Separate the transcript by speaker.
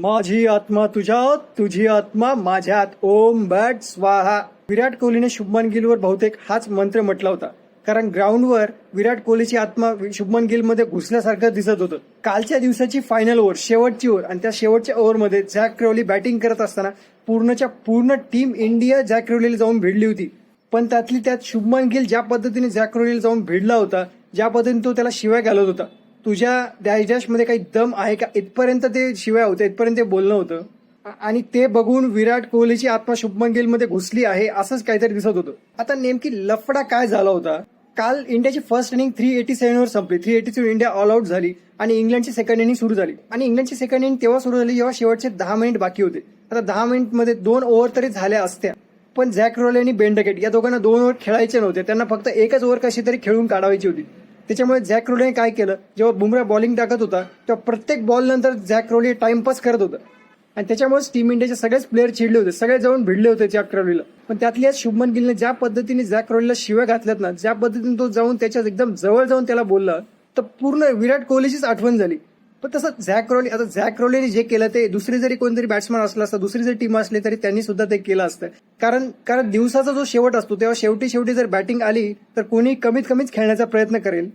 Speaker 1: माझी आत्मा तुझ्यात तुझी आत्मा माझ्यात. ओम बॅट स्वाहा. विराट कोहलीने शुभमन गिलवर बहुतेक हाच मंत्र म्हटला होता. कारण ग्राउंडवर विराट कोहलीची आत्मा शुभमन गिलमध्ये घुसल्यासारखं दिसत होतं. कालच्या दिवसाची फायनल ओव्हर शेवटची ओव्हर आणि त्या शेवटच्या ओव्हरमध्ये झॅक क्रेवली बॅटिंग करत असताना पूर्णच्या पूर्ण टीम इंडिया झॅक क्रेवलीला जाऊन भिडली होती. पण त्यातली त्यात शुभमन गिल ज्या पद्धतीने झॅक क्रेवलीला जाऊन भिडला होता ज्या पद्धतीने तो त्याला शिवाय घालत होता तुझ्या मध्ये काही दम आहे का? इथपर्यंत ते शिवाय होतं इथपर्यंत ते बोलणं होतं. आणि ते बघून विराट कोहलीची आत्मा शुभमन गिलमध्ये घुसली आहे असंच काहीतरी दिसत होतं. आता नेमकी लफडा काय झाला होता? काल इंडियाची फर्स्ट इनिंग थ्री एटी सेव्हनवर संपली. Three eighty seven India all out झाली आणि इंग्लंडची सेकंड इनिंग सुरू झाली. आणि इंग्लंडची सेकंड इनिंग तेव्हा सुरू झाली जेव्हा शेवटचे दहा मिनिट बाकी होते. आता दहा मिनिटमध्ये दोन ओव्हर तरी झाल्या असत्या. पण झॅक रोले आणि बेंडकेट या दोघांना दोन ओव्हर खेळायचे नव्हते. त्यांना फक्त एकच ओव्हर कशी तरी खेळून काढायची होती. त्याच्यामुळे झॅक रोलीने काय केलं? जेव्हा बुमरा बॉलिंग टाकत होता तेव्हा प्रत्येक बॉल नंतर झॅक रोली टाइमपास करत होता. आणि त्याच्यामुळेच टीम इंडियाचे सगळेच प्लेअर चिडले होते. सगळे जाऊन भिडले होते झॅक रोलीला पण त्यातल्या शुभमन गिलने ज्या पद्धतीने झॅक रोलीला शिव्या घातल्यात ना ज्या पद्धतीने तो जाऊन त्याच्या एकदम जवळ जाऊन त्याला बोलला तर पूर्ण विराट कोहलीचीच आठवण झाली. पण तसं झॅक रॉली आता झॅक रॉलीने जे केलं ते दुसरी जरी कोणतरी बॅट्समन असला असता दुसरी जरी टीम असली तरी त्यांनी सुद्धा ते केलं असतं. कारण कारण दिवसाचा जो शेवट असतो तेव्हा शेवटी शेवटी जर बॅटिंग आली तर कोणी कमीत कमीच खेळण्याचा प्रयत्न करेल.